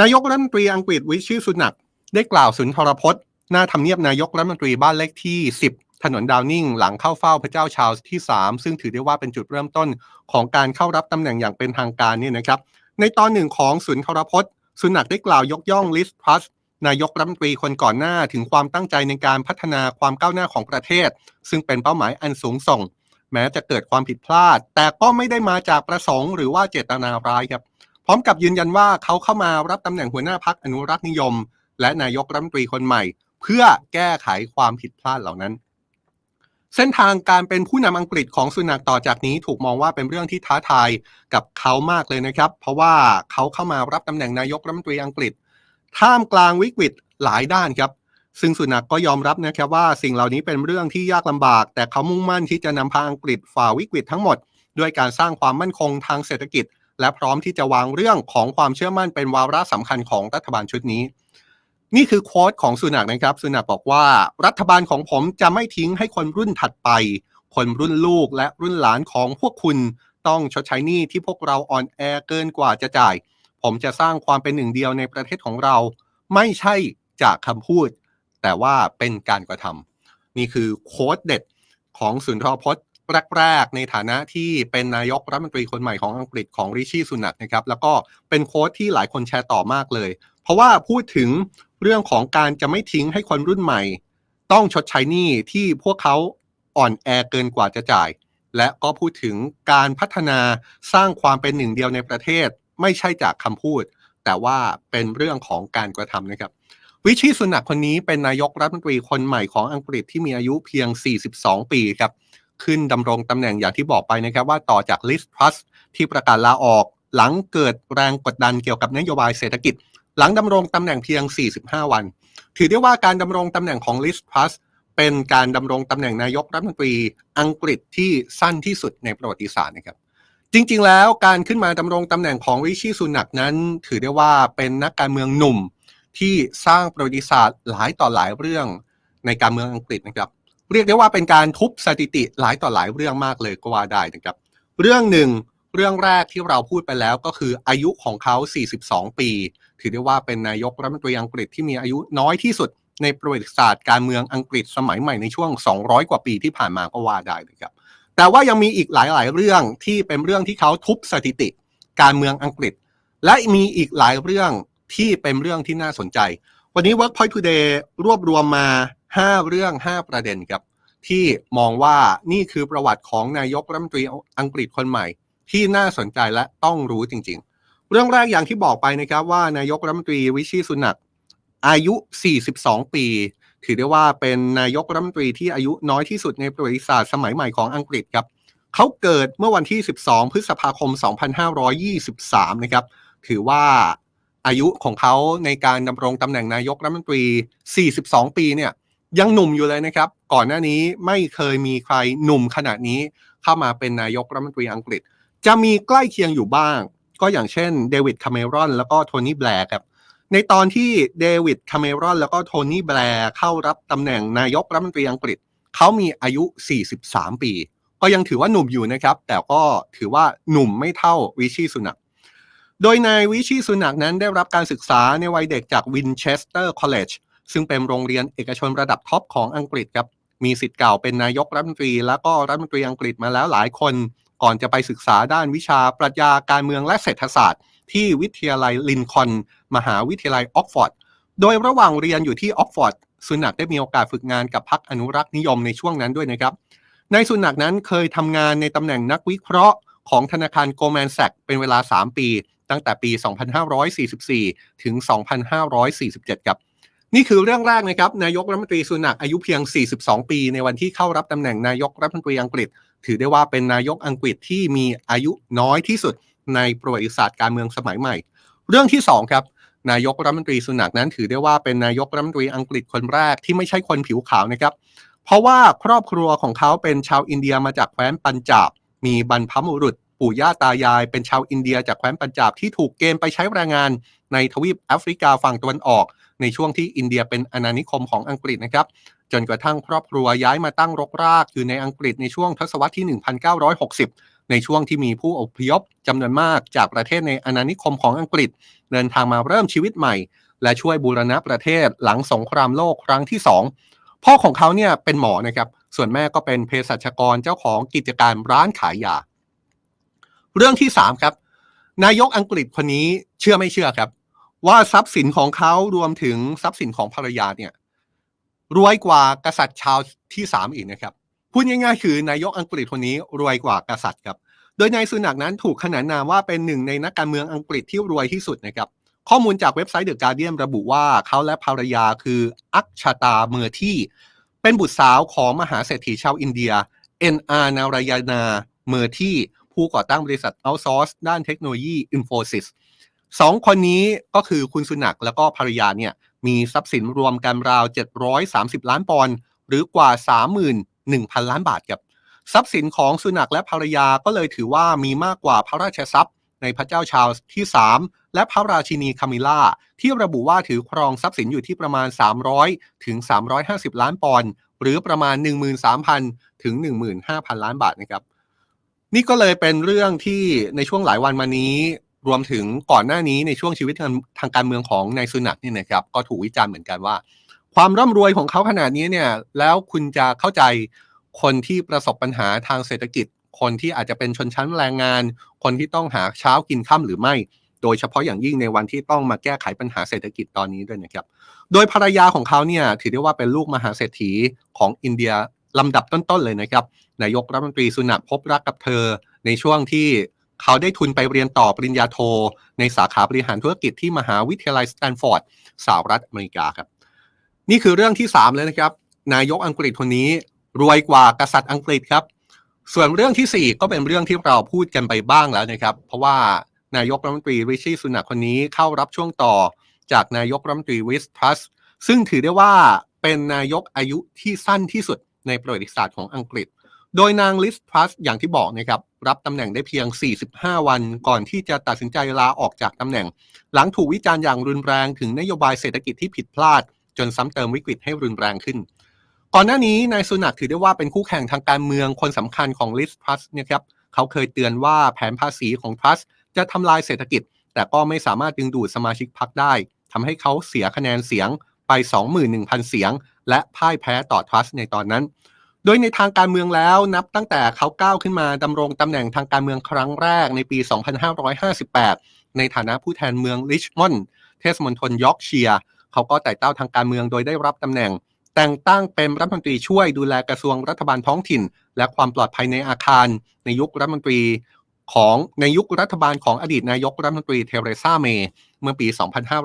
นายกรัฐมนตรีอังกฤษวิชีสุนักได้กล่าวสุนทรพจน์ หน้าทำเนียบนายกรัฐมนตรีบ้านเลขที่ 10 ถนนดาวนิ่ง หลังเข้าเฝ้าพระเจ้าชาลส์ที่ 3 ซึ่งถือได้ว่าเป็นจุดเริ่มต้นของการเข้ารับตำแหน่งอย่างเป็นทางการเนี่ยนะครับ ในตอนหนึ่งของสุนทรพจน์ สุนักได้กล่าวยกย่องลิสพลัสนายกรัฐมนตรีคนก่อนหน้าถึงความตั้งใจในการพัฒนาความก้าวหน้าของประเทศ ซึ่งเป็นเป้าหมายอันสูงส่ง แม้จะเกิดความผิดพลาด แต่ก็ไม่ได้มาจากประสงค์หรือว่าเจตนาร้ายครับ พร้อมกับยืนยันว่าเขาเข้ามารับตำแหน่งหัวหน้าพักอนุรักษ์นิยม และนายกรัฐมนตรีคนใหม่ เพื่อแก้ไขความผิดพลาดเหล่านั้น เส้นทางการเป็นผู้นำอังกฤษของสุนักต่อจากนี้ถูกมองว่าเป็นเรื่องที่ท้าทายกับเขามากเลยนะครับ เพราะว่าเขาเข้ามารับตำแหน่งนายกรัฐมนตรีอังกฤษ ท่ามกลางวิกฤตหลายด้านครับซึ่งสุนักก็ยอมรับนะครับว่าสิ่งเหล่านี้เป็นเรื่องที่ยากลำบาก แต่เขามุ่งมั่นที่จะนำพาอังกฤษฝ่าวิกฤตทั้งหมด ด้วยการสร้างความมั่นคงทางเศรษฐกิจ และพร้อมที่จะวางเรื่องของความเชื่อมั่นเป็นวาระสำคัญของรัฐบาลชุดนี้ นี่คือโค้ดของสุนักนะครับ สุนักบอกว่า รัฐบาลของผมจะไม่ทิ้งให้คนรุ่นถัดไป คนรุ่นลูกและรุ่นหลานของพวกคุณต้องชดใช้หนี้ที่พวกเราอ่อนแอเกินกว่าจะจ่าย ผมจะสร้างความเป็นหนึ่งเดียวในประเทศของเรา ไม่ใช่จากคำพูด แต่ว่าเป็นการกระทำนี่คือโค้ดเด็ดของสุนทรพจน์ แรกๆในฐานะที่เป็นนายกรัฐมนตรีคนใหม่ของอังกฤษของริชี่สุนักนะครับ แล้วก็เป็นโค้ดที่หลายคนแชร์ต่อมากเลย เพราะว่าพูดถึงเรื่องของการจะไม่ทิ้งให้คนรุ่นใหม่ ต้องชดใช้หนี้ที่พวกเขาอ่อนแอเกินกว่าจะจ่าย และก็พูดถึงการพัฒนาสร้างความเป็นหนึ่งเดียวในประเทศ ไม่ใช่จากคำพูด แต่ว่าเป็นเรื่องของการกระทำนะครับวิชีสุนักคนนี้เป็นนายกรัฐมนตรีคนใหม่ของอังกฤษที่มีอายุเพียง 42 ปีครับ ขึ้นดำรงตำแหน่งอย่างที่บอกไปนะครับว่าต่อจากลิสทรัสที่ประกาศลาออก หลังเกิดแรงกดดันเกี่ยวกับนโยบายเศรษฐกิจ หลังดำรงตำแหน่งเพียง 45 วัน ถือได้ว่าการดำรงตำแหน่งของลิสทรัสเป็นการดำรงตำแหน่งนายกรัฐมนตรีอังกฤษที่สั้นที่สุดในประวัติศาสตร์นะครับจริงๆ แล้วการขึ้นมาดำรงตำแหน่งของริชีสุนักนั้น ถือได้ว่าเป็นนักการเมืองหนุ่มที่สร้างประวัติศาสตร์หลายต่อหลายเรื่องในการเมืองอังกฤษนะครับ เรียกได้ว่าเป็นการทุบสถิติหลายต่อหลายเรื่องมากเลยก็ว่าได้นะครับ เรื่องหนึ่งเรื่องแรกที่เราพูดไปแล้วก็คืออายุของเขา 42 ปี ถือได้ว่าเป็นนายกรัฐมนตรีอังกฤษที่มีอายุน้อยที่สุดในประวัติศาสตร์การเมืองอังกฤษสมัยใหม่ในช่วง 200 กว่าปีที่ผ่านมาก็ว่าได้นะครับ แต่ว่ายังมีอีกหลาย ๆ เรื่องที่เป็นเรื่องที่เขาทุบสถิติ การเมืองอังกฤษ และมีอีกหลายเรื่องที่เป็นเรื่องที่น่าสนใจ วันนี้ Workpoint Today รวบรวมมา 5 เรื่อง 5 ประเด็นครับ ที่มองว่านี่คือประวัติของนายกรัฐมนตรีอังกฤษคนใหม่ ที่น่าสนใจและต้องรู้จริง ๆ เรื่องแรกอย่างที่บอกไปนะครับว่านายกรัฐมนตรีวิชีสุนักอายุ 42 ปี ถือได้ว่าเป็นนายกรัฐมนตรีที่อายุน้อยที่สุดในประวัติศาสตร์สมัยใหม่ของอังกฤษครับเขาเกิดเมื่อวันที่ 12 พฤษภาคม 2523 นะครับ ถือว่าอายุของเขาในการดำรงตำแหน่งนายกรัฐมนตรี 42 ปีเนี่ย ยังหนุ่มอยู่เลยนะครับ ก่อนหน้านี้ไม่เคยมีใครหนุ่มขนาดนี้เข้ามาเป็นนายกรัฐมนตรีอังกฤษ จะมีใกล้เคียงอยู่บ้าง ก็อย่างเช่นเดวิดคาเมรอนแล้วก็โทนี่แบร์ครับในตอนที่เดวิดคาเมรอนแล้วก็โทนี่แบร์เข้ารับตำแหน่งนายกรัฐมนตรีอังกฤษ เขามีอายุ 43 ปี ก็ยังถือว่าหนุ่มอยู่นะครับ แต่ก็ถือว่าหนุ่มไม่เท่าวิชีสุนักโดยนายวิชีสุนักนั้นได้รับการศึกษาในวัยเด็กจากวินเชสเตอร์คอลเลจ ซึ่งเป็นโรงเรียนเอกชนระดับท็อปของอังกฤษครับ มีสิทธิ์เก่าเป็นนายกรัฐมนตรี แล้วก็รัฐมนตรีอังกฤษมาแล้วหลายคน ก่อนจะไปศึกษาด้านวิชาปรัชญาการเมืองและเศรษฐศาสตร์ ที่วิทยาลัยลินคอนมหาวิทยาลัยออกฟอร์ด โดยระหว่างเรียนอยู่ที่ออกฟอร์ดสุนักได้มีโอกาสฝึกงานกับพรรคอนุรักษ์นิยมในช่วงนั้นด้วยนะครับในสุนักนั้นเคยทำงานในตำแหน่งนักวิเคราะห์ของธนาคารโกลแมนแซกเป็นเวลา 3 ปี ตั้งแต่ปี 2544 ถึง 2547 ครับ นี่คือเรื่องแรกนะครับนายกรัฐมนตรีสุนักอายุเพียง 42 ปี ในวันที่เข้ารับตำแหน่งนายกรัฐมนตรีอังกฤษ ถือได้ว่าเป็นนายกอังกฤษที่มีอายุน้อยที่สุดในประวัติศาสตร์การเมืองสมัยใหม่ เรื่องที่2ครับนายกรัฐมนตรีสุนักนั้นถือได้ว่าเป็นนายกรัฐมนตรีอังกฤษคนแรกที่ไม่ใช่คนผิวขาวนะครับ เพราะว่าครอบครัวของเขาเป็นชาวอินเดียมาจากแคว้นปัญจาบ มีบรรพบุรุษ ปู่ย่าตายาย เป็นชาวอินเดียจากแคว้นปัญจาบที่ถูกเกณฑ์ไปใช้แรงงานในทวีปแอฟริกาฝั่งตะวันออก ในช่วงที่อินเดียเป็นอาณานิคมของอังกฤษนะครับจนกระทั่งครอบครัวย้ายมาตั้งรกรากอยู่ในอังกฤษในช่วงทศวรรษที่ 1960 ในช่วงที่มีผู้อพยพจำนวนมากจากประเทศในอาณานิคมของอังกฤษ เดินทางมาเริ่มชีวิตใหม่ และช่วยบูรณะประเทศหลังสงครามโลกครั้งที่สองพ่อของเขาเนี่ยเป็นหมอนะครับส่วนแม่ก็เป็นเภสัชกรเจ้าของกิจการร้านขายยา เรื่องที่สามครับนายกอังกฤษคนนี้เชื่อไม่เชื่อครับ ว่าทรัพย์สินของเขารวมถึงทรัพย์สินของภรรยาเนี่ยรวยกว่ากษัตริย์ชาวที่สามอีกนะครับพูดง่ายๆคือนายกอังกฤษคนนี้รวยกว่ากษัตริย์ครับโดยนายสุนักนั้นถูกขนานนามว่าเป็นหนึ่งในนักการเมืองอังกฤษที่รวยที่สุดนะครับข้อมูลจากเว็บไซต์เดอะการเดียนระบุว่าเขาและภรรยาคืออักชาตาเมอร์ที่ เป็นบุตรสาวของมหาเศรษฐีชาวอินเดียเอ็นอาร์นารายานาเมอร์ที่ผู้ก่อตั้งบริษัทเอาซอร์สด้านเทคโนโลยีอินโฟซิส สองคนนี้ก็คือคุณสุนักแล้วก็ภรรยาเนี่ยมีทรัพย์สินรวมกันราว 730 ล้านปอนด์หรือกว่า 31,000 ล้านบาทครับทรัพย์สินของสุนักและภรรยาก็เลยถือว่ามีมากกว่าพระราชทรัพย์ ในพระเจ้าชาลส์ที่ 3 และพระราชินีคามิล่า ที่ระบุว่าถือครองทรัพย์สินอยู่ที่ประมาณ 300 ถึง 350 ล้านปอนด์หรือประมาณ 13,000 ถึง 15,000 ล้านบาทนะครับนี่ก็เลยเป็นเรื่องที่ในช่วงหลายวันมานี้ รวมถึงก่อนหน้านี้ในช่วงชีวิตทางการเมืองของนายสุนักเนี่ยนะครับก็ถูกวิจารณ์เหมือนกันว่า ความร่ำรวยของเขาขนาดนี้เนี่ยแล้วคุณจะเข้าใจคนที่ประสบปัญหาทางเศรษฐกิจ คนที่อาจจะเป็นชนชั้นแรงงาน คนที่ต้องหาเช้ากินค่ำหรือไม่ โดยเฉพาะอย่างยิ่งในวันที่ต้องมาแก้ไขปัญหาเศรษฐกิจตอนนี้ด้วยนะครับ โดยภรรยาของเขาเนี่ยถือได้ว่าเป็นลูกมหาเศรษฐีของอินเดียลำดับต้นๆเลยนะครับนายกรัฐมนตรีสุนักพบรักกับเธอในช่วงที่ เขาได้ทุนไปเรียนต่อปริญญาโท ในสาขาบริหารธุรกิจที่มหาวิทยาลัยสแตนฟอร์ดสหรัฐอเมริกาครับ นี่คือเรื่องที่ 3 เลยนะครับ นายกอังกฤษคนนี้รวยกว่ากษัตริย์อังกฤษครับ ส่วนเรื่องที่ 4 ก็เป็นเรื่องที่เราพูดกันไปบ้างแล้วนะครับ เพราะว่านายกรัฐมนตรีริชี่สุนักคนนี้เข้ารับช่วงต่อจากนายกรัฐมนตรีวิสทรัสซึ่งถือได้ว่าเป็นนายกอายุที่สั้นที่สุดในประวัติศาสตร์ของอังกฤษ โดยนางลิสทรัสอย่างที่บอกนะครับรับตำแหน่งได้เพียง 45 วันก่อนที่จะตัดสินใจลาออกจากตำแหน่ง หลังถูกวิจารณ์อย่างรุนแรงถึงนโยบายเศรษฐกิจที่ผิดพลาด จนซ้ำเติมวิกฤตให้รุนแรงขึ้น ก่อนหน้านี้นายสุนักถือได้ว่าเป็นคู่แข่งทางการเมืองคนสำคัญของลิสทรัสเนี่ยครับเขาเคยเตือนว่าแผนภาษีของทรัสจะทำลายเศรษฐกิจ แต่ก็ไม่สามารถดึงดูดสมาชิกพรรคได้ทำให้เขาเสียคะแนนเสียงไป 21,000 เสียง และพ่ายแพ้ต่อทรัสในตอนนั้น โดยในทางการเมืองแล้วนับตั้งแต่เขาก้าวขึ้นมาดำรงตำแหน่งทางการเมืองครั้งแรกในปี 2558 ในฐานะผู้แทนเมืองริชมอนด์เทศมนตรยอร์กเชียร์เขาก็ไต่เต้าทางการเมืองโดยได้รับตำแหน่ง แต่งตั้งเป็นรัฐมนตรีช่วยดูแลกระทรวงรัฐบาลท้องถิ่น และความปลอดภัยในอาคาร ในยุครัฐมนตรีของในยุครัฐบาลของอดีตนายกรัฐมนตรีเทเรซาเมย์เมื่อปี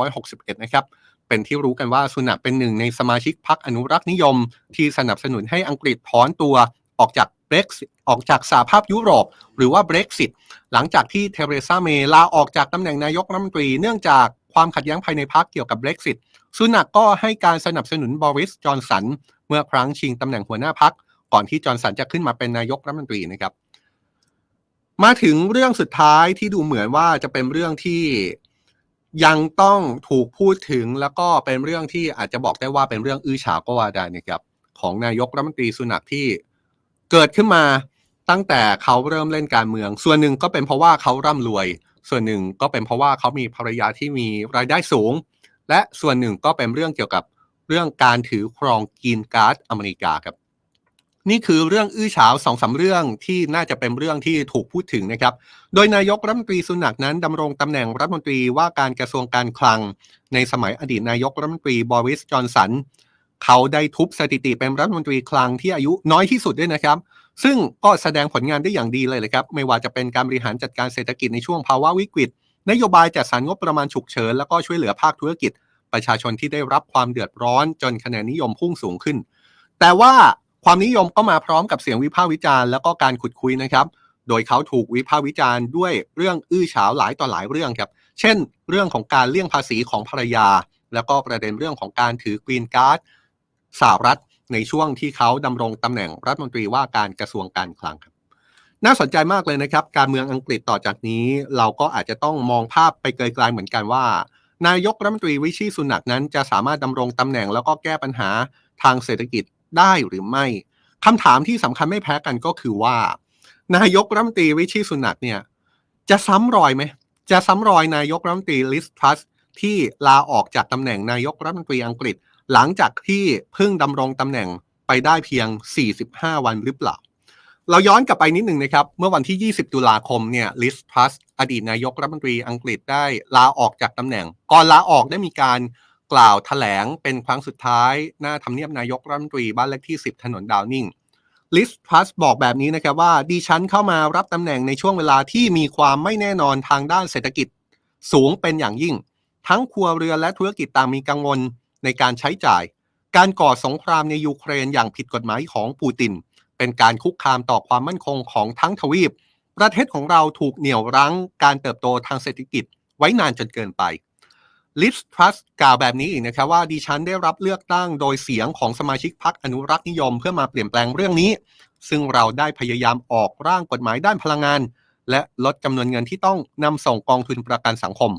2561 นะครับ เป็นที่รู้กันว่าสุนักเป็นหนึ่งในสมาชิกพรรคอนุรักษ์นิยม ที่สนับสนุนให้อังกฤษถอนตัวออกจากเบรกออกจากสหภาพยุโรป หรือว่าเบรกซิตหลังจากที่เทเรซาเมย์ลาออกจากตำแหน่งนายกรัฐมนตรีเนื่องจากความขัดแย้งภายในพรรคเกี่ยวกับเบรกซิตสุนักก็ให้การสนับสนุนบริสจอนสัน เมื่อครั้งชิงตำแหน่งหัวหน้าพรรคก่อนที่จอนสันจะขึ้นมาเป็นนายกรัฐมนตรีนะครับ มาถึงเรื่องสุดท้ายที่ดูเหมือนว่าจะเป็นเรื่องที่ ยังต้องถูกพูดถึงแล้วก็เป็นเรื่องที่อาจจะบอกได้ว่าเป็นเรื่องอื้อฉาวก็ว่าได้นะครับของนายกรัฐมนตรีสุนักที่เกิดขึ้นมาตั้งแต่เขาเริ่มเล่นการเมือง ส่วนหนึ่งก็เป็นเพราะว่าเขาร่ำรวย ส่วนหนึ่งก็เป็นเพราะว่าเขามีภรรยาที่มีรายได้สูง และส่วนหนึ่งก็เป็นเรื่องเกี่ยวกับเรื่องการถือครองกีนการ์ดอเมริกาครับ นี่คือเรื่องอื้อฉาวสองสาเรื่องที่น่าจะเป็นเรื่องที่ถูกพูดถึงนะครับ โดยนายกรัฐมนตรีสุนักนั้นดำรงตำแหน่งรัฐมนตรีว่าการกระทรวงการคลัง ในสมัยอดีตนายกรัฐมนตรีบริสจอนสันเขาได้ทุบสถิติเป็นรัฐมนตรีคลังที่อายุน้อยที่สุดด้วยนะครับ ซึ่งก็แสดงผลงานได้อย่างดีเลยเลยครับ ไม่ว่าจะเป็นการบริหารจัดการเศรษฐกิจในช่วงภาวะวิกฤต นโยบายจัดสรรงบประมาณฉุกเฉินแล้วก็ช่วยเหลือภาคธุรกิจ ประชาชนที่ได้รับความเดือดร้อนจนคะแนนนิยมพุ่งสูงขึ้น แต่ว่า ความนิยมก็มาพร้อมกับเสียงวิพากษ์วิจารณ์แล้วก็การขุดคุยนะครับ โดยเขาถูกวิพากษ์วิจารณ์ด้วยเรื่องอื้อฉาวหลายต่อหลายเรื่องครับ เช่น เรื่องของการเลี่ยงภาษีของภรรยา แล้วก็ประเด็นเรื่องของการถือกรีนการ์ดสหรัฐในช่วงที่เขาดำรงตำแหน่งรัฐมนตรีว่าการกระทรวงการคลังครับ น่าสนใจมากเลยนะครับ การเมืองอังกฤษต่อจากนี้ เราก็อาจจะต้องมองภาพไปไกลๆเหมือนกันว่า นายกรัฐมนตรีวิชีสุนักนั้นจะสามารถดำรงตำแหน่งแล้วก็แก้ปัญหาทางเศรษฐกิจ ได้หรือไม่คำถามที่สำคัญไม่แพ้กันก็คือว่า นายกรัฐมนตรีริชีสุนักเนี่ย จะซ้ำรอยไหม จะซ้ำรอยนายกรัฐมนตรีลิสทรัสที่ลาออกจากตำแหน่งนายกรัฐมนตรีอังกฤษ หลังจากที่เพิ่งดำรงตำแหน่งไปได้เพียง 45 วันหรือเปล่า เราย้อนกลับไปนิดหนึ่งนะครับ เมื่อวันที่ 20 ตุลาคมเนี่ยลิสทรัสอดีตนายกรัฐมนตรีอังกฤษได้ลาออกจากตำแหน่ง ก่อนลาออกได้มีการ กล่าวแถลงเป็นครั้งสุดท้าย หน้าทำเนียบนายกรัฐมนตรีบ้านเลขที่ 10 ถนนดาวนิงลิสพลัสบอกแบบนี้นะครับว่าดิฉันเข้ามารับตำแหน่งในช่วงเวลาที่มีความไม่แน่นอนทางด้านเศรษฐกิจสูงเป็นอย่างยิ่ง ทั้งครัวเรือนและธุรกิจต่างมีกังวลในการใช้จ่าย การก่อสงครามในยูเครนอย่างผิดกฎหมายของปูติน เป็นการคุกคามต่อความมั่นคงของทั้งทวีป ประเทศของเราถูกเหนี่ยวรั้งการเติบโตทางเศรษฐกิจไว้นานจนเกินไป ลิสทรัสกล่าวแบบนี้อีกนะครับว่าดิฉันได้รับเลือกตั้งโดยเสียงของสมาชิกพรรคอนุรักษ์นิยมเพื่อมาเปลี่ยนแปลงเรื่องนี้ ซึ่งเราได้พยายามออกร่างกฎหมายด้านพลังงาน และลดจำนวนเงินที่ต้องนำส่งกองทุนประกันสังคม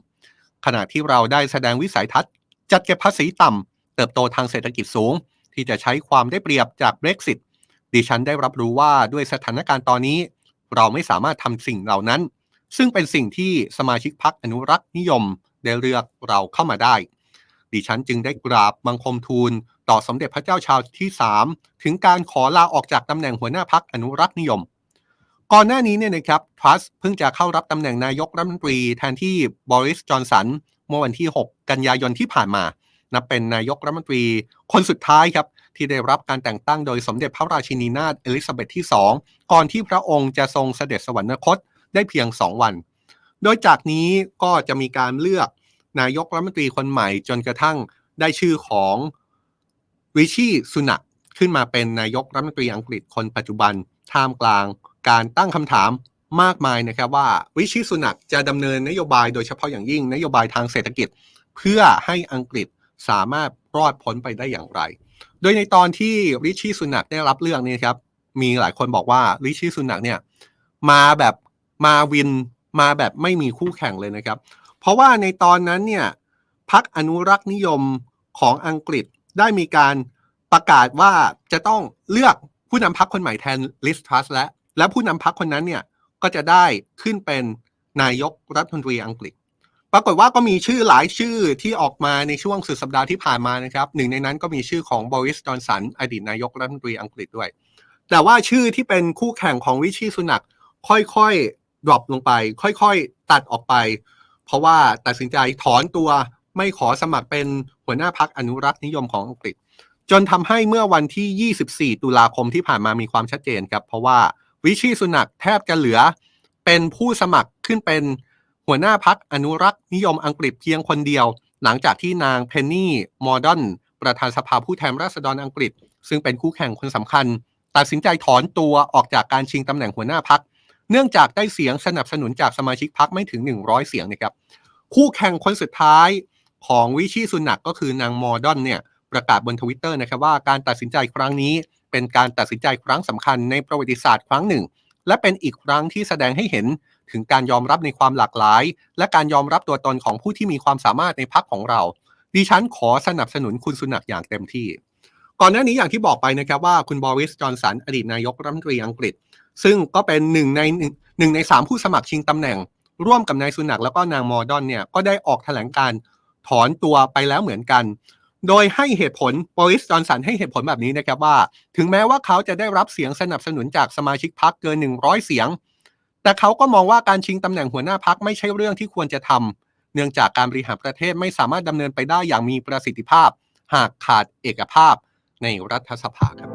ขณะที่เราได้แสดงวิสัยทัศน์ จัดเก็บภาษีต่ำเติบโตทางเศรษฐกิจสูง ที่จะใช้ความได้เปรียบจาก Brexit ดิฉันได้รับรู้ว่าด้วยสถานการณ์ตอนนี้ เราไม่สามารถทำสิ่งเหล่านั้น ซึ่งเป็นสิ่งที่สมาชิกพรรคอนุรักษ์นิยม ได้เลือกเราเข้ามาได้ ดิฉันจึงได้กราบบังคมทูล ต่อสมเด็จพระเจ้าชาวที่ 3 ถึงการขอลาออกจากตำแหน่งหัวหน้าพักอนุรักษ์นิยม ก่อนหน้านี้เนี่ยนะครับทรัสเพิ่งจะเข้ารับตำแหน่งนายกรัฐมนตรีแทนที่บริสจอนสันเมื่อวันที่ 6 กันยายนที่ผ่านมานับเป็นนายกรัฐมนตรีคนสุดท้ายครับที่ได้รับการแต่งตั้งโดยสมเด็จพระราชินีนาถเอลิซาเบธที่ 2 ก่อนที่พระองค์จะทรงเสด็จสวรรคตได้เพียง 2 วัน โดยจากนี้ก็จะมีการเลือกนายกรัฐมนตรีคนใหม่จนกระทั่งได้ชื่อของริชี่สุนักขึ้นมาเป็นนายกรัฐมนตรีอังกฤษคนปัจจุบันท่ามกลางการตั้งคำถามมากมายนะครับว่าริชี่สุนักจะดำเนินนโยบายโดยเฉพาะอย่างยิ่งนโยบายทางเศรษฐกิจ เพื่อให้อังกฤษสามารถรอดพ้นไปได้อย่างไร โดยในตอนที่ริชี่สุนักได้รับเลือกนี่ครับมีหลายคนบอกว่าริชี่สุนักเนี่ยมาแบบมาวิน มาแบบไม่มีคู่แข่งเลยนะครับ เพราะว่าในตอนนั้นเนี่ยพักอนุรักษ์นิยมของอังกฤษได้มีการประกาศว่าจะต้องเลือกผู้นำพักคนใหม่แทนลิสทัสและ และผู้นำพักคนนั้นเนี่ยก็จะได้ขึ้นเป็นนายกรัฐมนตรีอังกฤษ ปรากฏว่าก็มีชื่อหลายชื่อที่ออกมาในช่วงสุดสัปดาห์ที่ผ่านมานะครับหนึ่งในนั้นก็มีชื่อของบริสจอนสันอดีตนายกรัฐมนตรีอังกฤษด้วย แต่ว่าชื่อที่เป็นคู่แข่งของวิชีสุนักค่อยๆ ดรอปลงไป ค่อยๆ ตัดออกไป เพราะว่าตัดสินใจถอนตัวไม่ขอสมัครเป็นหัวหน้าพักอนุรักษ์นิยมของอังกฤษ จนทำให้เมื่อวันที่ 24 ตุลาคมที่ผ่านมามีความชัดเจนครับ เพราะว่าวิชีสุนักแทบจะเหลือเป็นผู้สมัครขึ้นเป็นหัวหน้าพักอนุรักษ์นิยมอังกฤษเพียงคนเดียว หลังจากที่นางเพนนี่มอร์ดอนประธานสภาผู้แทนราษฎรอังกฤษ ซึ่งเป็นคู่แข่งคนสำคัญ ตัดสินใจถอนตัวออกจากการชิงตำแหน่งหัวหน้าพัก เนื่องจากได้เสียงสนับสนุนจากสมาชิกพักไม่ถึง 100 เสียงนะครับ คู่แข่งคนสุดท้ายของวิชีสุนักก็คือนางมอร์ดอนเนี่ยประกาศบนทวิตเตอร์นะครับว่าการตัดสินใจครั้งนี้ เป็นการตัดสินใจครั้งสำคัญในประวัติศาสตร์ครั้งหนึ่ง และเป็นอีกครั้งที่แสดงให้เห็นถึงการยอมรับในความหลากหลาย และการยอมรับตัวตนของผู้ที่มีความสามารถในพรรคของเรา ดิฉันขอสนับสนุนคุณสุนักอย่างเต็มที่ ก่อนหน้านี้อย่างที่บอกไปนะครับว่าคุณบอริสจอนสันอดีตนายกรัฐมนตรีอังกฤษ ซึ่งก็เป็นหนึ่งในหนึ่งในสามผู้สมัครชิงตำแหน่ง ร่วมกับนายสุนักแล้วก็นางมอร์ดอนเนี่ยก็ได้ออกแถลงการถอนตัวไปแล้วเหมือนกัน โดยให้เหตุผลบริสจอนสันให้เหตุผลแบบนี้นะครับว่า ถึงแม้ว่าเขาจะได้รับเสียงสนับสนุนจากสมาชิกพรรคเกิน 100 เสียง แต่เขาก็มองว่าการชิงตำแหน่งหัวหน้าพรรคไม่ใช่เรื่องที่ควรจะทำเนื่องจากการบริหารประเทศไม่สามารถดำเนินไปได้อย่างมีประสิทธิภาพ หากขาดเอกภาพในรัฐสภาครับ